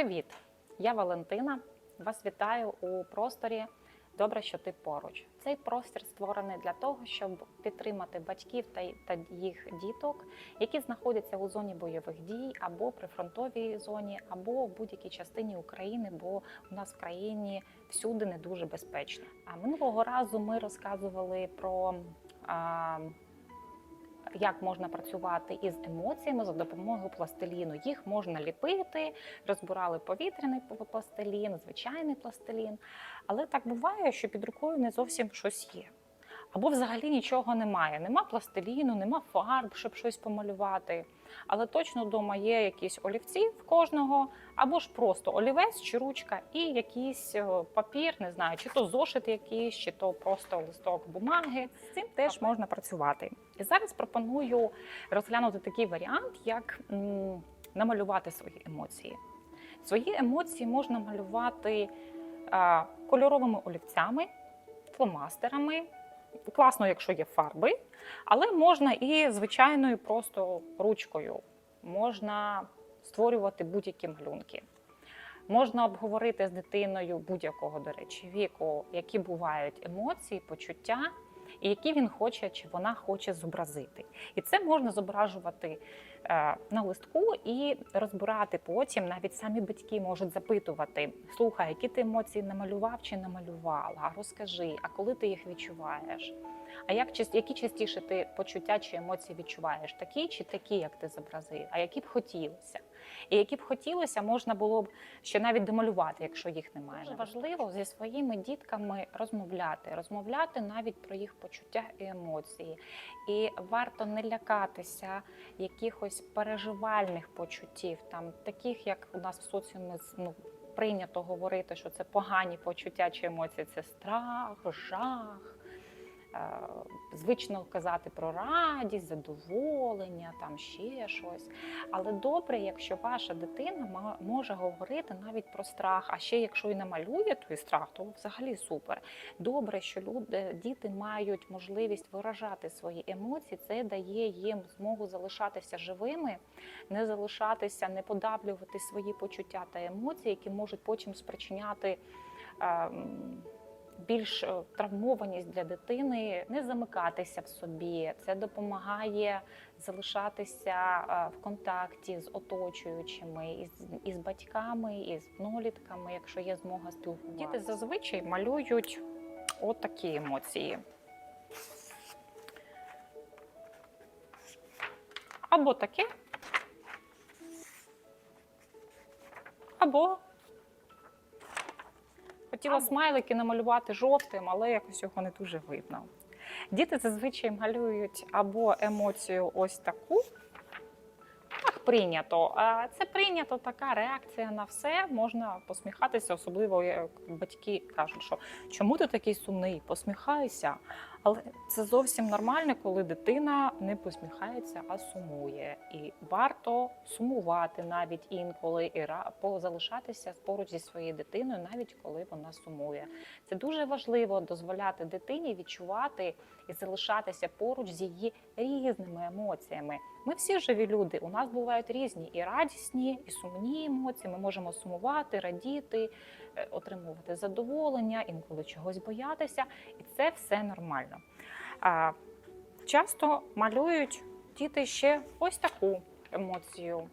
Привіт! Я Валентина. Вас вітаю у просторі. Добре, що ти поруч. Цей простір створений для того, щоб підтримати батьків та, їх діток, які знаходяться у зоні бойових дій або при фронтовій зоні, або в будь-якій частині України, бо у нас в країні всюди не дуже безпечно. А минулого разу ми розказували про. Як можна працювати із емоціями за допомогою пластиліну. Їх можна ліпити, розбирали повітряний пл- пластилін, звичайний пластилін. Але так буває, що під рукою не зовсім щось є. Або взагалі нічого немає. Нема пластиліну, нема фарб, щоб щось помалювати. Але точно вдома є якісь олівці в кожного, або ж просто олівець чи ручка, і якийсь е, папір, не знаю, чи то зошит якийсь, чи то просто листок бумаги. З цим теж можна працювати. І зараз пропоную розглянути такий варіант, як м, намалювати свої емоції. Свої емоції можна малювати а, кольоровими олівцями, фломастерами. Класно, якщо є фарби, але можна і звичайною просто ручкою. Можна створювати будь-які малюнки. Можна обговорити з дитиною будь-якого, до речі, віку, які бувають емоції, почуття, і які він хоче чи вона хоче зобразити. І це можна зображувати е, на листку і розбирати потім. Навіть самі батьки можуть запитувати: слухай, які ти емоції намалював чи намалювала? Розкажи, а коли ти їх відчуваєш? А як які частіше ти почуття чи емоції відчуваєш? Такі чи такі, як ти зобразив? А які б хотілося? І які б хотілося, можна було б ще навіть домалювати, якщо їх немає. Дуже важливо зі своїми дітками розмовляти, розмовляти навіть про їх почуття і емоції. І варто не лякатися якихось переживальних почуттів, там таких, як у нас в соціумі ну, прийнято говорити, що це погані почуття чи емоції, це страх, жах. Е, Звично казати про радість, задоволення, там ще щось. Але добре, якщо ваша дитина може говорити навіть про страх, а ще якщо і намалює той страх, то взагалі супер. Добре, що люди, діти мають можливість виражати свої емоції. Це дає їм змогу залишатися живими, не залишатися, не подавлювати свої почуття та емоції, які можуть потім спричиняти. Більш е, травмованість для дитини не замикатися в собі. Це допомагає залишатися е, в контакті з оточуючими, із, із батьками, із однолітками, якщо є змога спілкуватися. Діти зазвичай малюють отакі емоції. Або таке, або хотіла смайлики намалювати жовтим, але якось його не дуже видно. Діти зазвичай малюють або емоцію ось таку. Так прийнято. Це прийнято така реакція на все. Можна посміхатися, особливо як батьки кажуть, що чому ти такий сумний? Посміхайся. Але це зовсім нормально, коли дитина не посміхається, а сумує. І варто сумувати навіть інколи і залишатися поруч зі своєю дитиною, навіть коли вона сумує. Це дуже важливо дозволяти дитині відчувати і залишатися поруч з її різними емоціями. Ми всі живі люди. У нас бувають різні і радісні, і сумні емоції. Ми можемо сумувати, радіти, е, отримувати задоволення, інколи чогось боятися, і це все нормально. Часто малюють діти ще ось таку емоцію.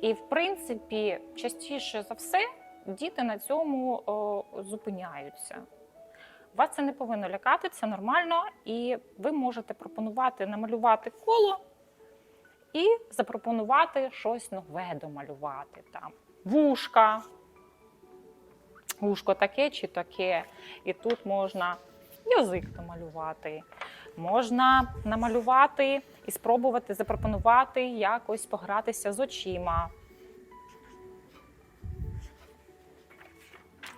І, в принципі, частіше за все діти на цьому о, зупиняються. Вас це не повинно лякати, це нормально, і ви можете пропонувати намалювати коло і запропонувати щось нове домалювати. Там вушка, вушко таке чи таке. І тут можна язик домалювати. Можна намалювати і спробувати запропонувати якось погратися з очима.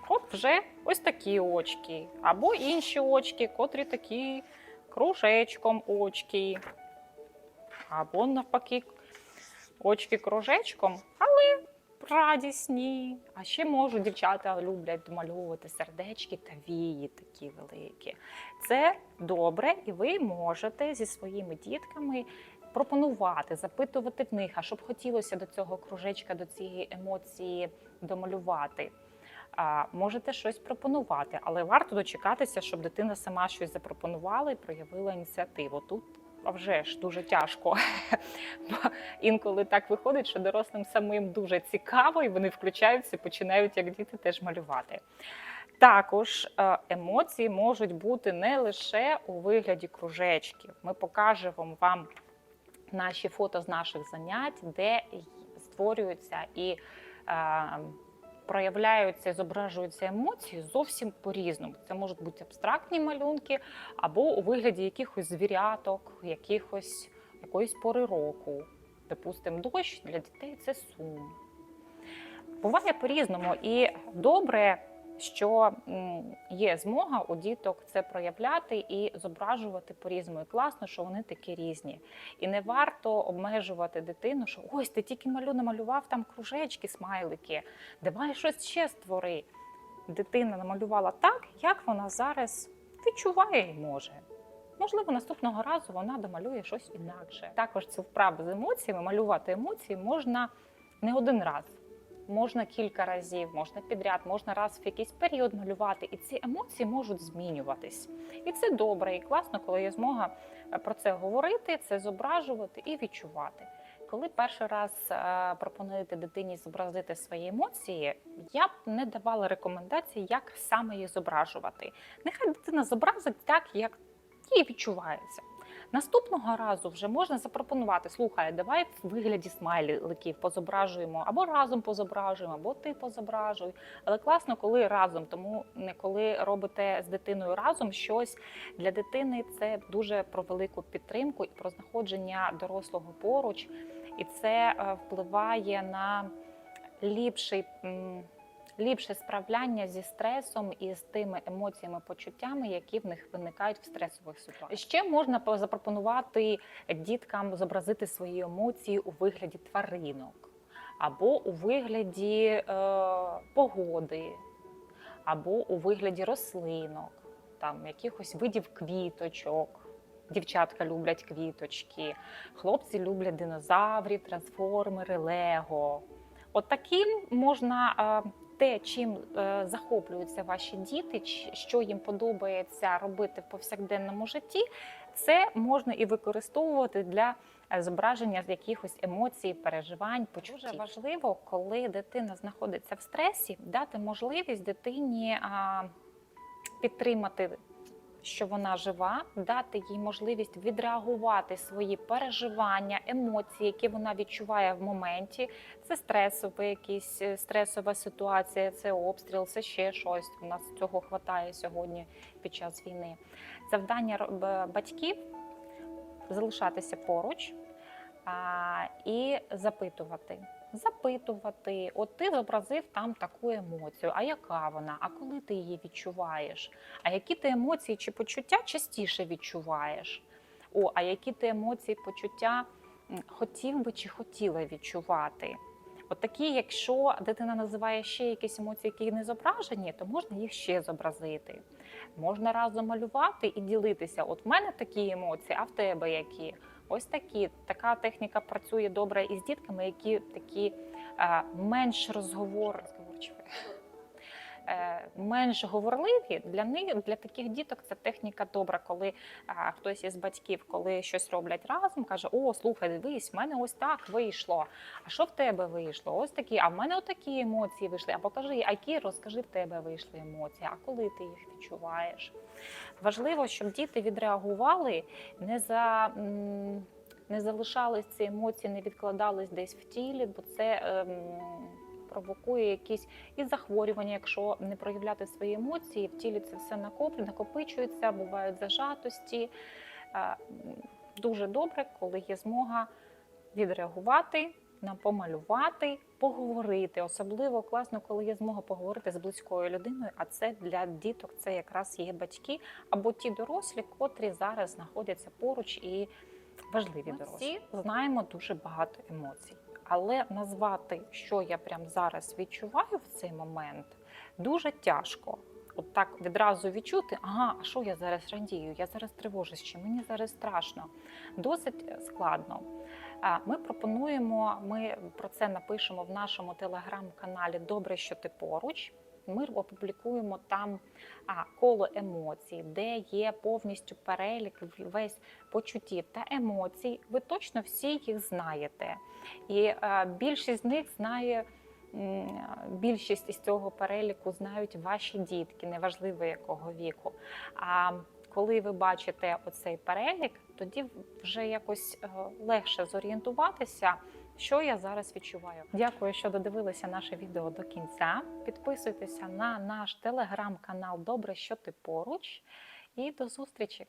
От вже ось такі очки, або інші очки, котрі такі кружечком очки, або навпаки очки кружечком, радісні. А ще можуть дівчата люблять домальовувати сердечки та вії такі великі. Це добре, і ви можете зі своїми дітками пропонувати, запитувати в них, а що б хотілося до цього кружечка, до цієї емоції домалювати. А, можете щось пропонувати, але варто дочекатися, щоб дитина сама щось запропонувала і проявила ініціативу. Тут а вже ж дуже тяжко. Бо інколи так виходить, що дорослим самим дуже цікаво, і вони включаються, починають як діти теж малювати. Також е, емоції можуть бути не лише у вигляді кружечків. Ми покажемо вам наші фото з наших занять, де створюються і е, і зображуються емоції зовсім по-різному. Це можуть бути абстрактні малюнки або у вигляді якихось звіряток, якихось якоїсь пори року. Допустимо, дощ для дітей це сум. Буває по-різному, і добре, що є змога у діток це проявляти і зображувати по-різному. І класно, що вони такі різні. І не варто обмежувати дитину, що ось ти тільки малю намалював там кружечки, смайлики, давай щось ще створи. Дитина намалювала так, як вона зараз відчуває і може. Можливо, наступного разу вона домалює щось інакше. Також цю вправу з емоціями, малювати емоції можна не один раз. Можна кілька разів, можна підряд, можна раз в якийсь період малювати, і ці емоції можуть змінюватись. І це добре і класно, коли є змога е, про це говорити, це зображувати і відчувати. Коли перший раз е, пропонуєте дитині зобразити свої емоції, я б не давала рекомендацій, як саме їх зображувати. Нехай дитина зобразить так, як їй відчувається. Наступного разу вже можна запропонувати: слухай, давай в вигляді смайликів позображуємо, або разом позображуємо, або ти позображуй. Але класно, коли разом, тому не коли робите з дитиною разом щось для дитини, це дуже про велику підтримку і про знаходження дорослого поруч, і це е, впливає на ліпший. Ліпше справляння зі стресом і з тими емоціями, почуттями, які в них виникають в стресових ситуаціях. Ще можна по- запропонувати діткам зобразити свої емоції у вигляді тваринок, або у вигляді е, погоди, або у вигляді рослинок, там якихось видів квіточок. Дівчатка люблять квіточки, хлопці люблять динозаврів, трансформери, лего. От таким можна е, те, чим е, захоплюються ваші діти, що їм подобається робити в повсякденному житті, це можна і використовувати для е, зображення якихось емоцій, переживань, почуттів. Дуже важливо, коли дитина знаходиться в стресі, дати можливість дитині підтримати. Що вона жива, дати їй можливість відреагувати свої переживання, емоції, які вона відчуває в моменті. Це стресовий якийсь е, стресова ситуація, це обстріл, це ще щось. У нас цього хватає сьогодні під час війни. Завдання батьків залишатися поруч а, і запитувати. Запитувати, от ти зобразив там таку емоцію. А яка вона? А коли ти її відчуваєш? А які ти емоції чи почуття частіше відчуваєш? О, а які ти емоції, почуття хотів би чи хотіла відчувати? От такі, якщо дитина називає ще якісь емоції, які не зображені, то можна їх ще зобразити. Можна разом малювати і ділитися. От в мене такі емоції, а в тебе які? Ось такі. Така техніка працює добре із дітками, які такі е, менш розговор... Е, менш говорливі для них для таких діток це техніка добра, коли хтось із батьків, коли щось роблять разом, каже: О, слухай, дивись, в мене ось так вийшло. А що в тебе вийшло? Ось такі, а в мене отакі емоції вийшли. А покажи, а які розкажи, в тебе вийшли емоції, а коли ти їх відчуваєш? Важливо, щоб діти відреагували, не за. Не залишались ці емоції, не відкладались десь в тілі, бо це ем, провокує якісь і захворювання, якщо не проявляти свої емоції, в тілі це все накопичується, бувають зажатості. Е, Дуже добре, коли є змога відреагувати, помалювати, поговорити. Особливо класно, коли є змога поговорити з близькою людиною. А це для діток це якраз є батьки або ті дорослі, котрі зараз знаходяться поруч і важливі дорослі. Всі знаємо дуже багато емоцій. Але назвати, що я прямо зараз відчуваю в цей момент, дуже тяжко. от так відразу відчути, ага, а що я зараз радію, я зараз тривожусь, чи мені зараз страшно. Досить складно. Ми пропонуємо, ми про це напишемо в нашому телеграм-каналі Добре, що ти поруч. Ми опублікуємо там коло емоцій, де є повністю перелік весь почуттів та емоцій. Ви точно всі їх знаєте. І е, більшість з них знає. Більшість із цього переліку знають ваші дітки, неважливо якого віку. А коли ви бачите оцей перелік, тоді вже якось е, легше зорієнтуватися, що я зараз відчуваю. Дякую, що додивилися наше відео до кінця. Підписуйтеся на наш телеграм-канал Добре, що ти поруч. І до зустрічі!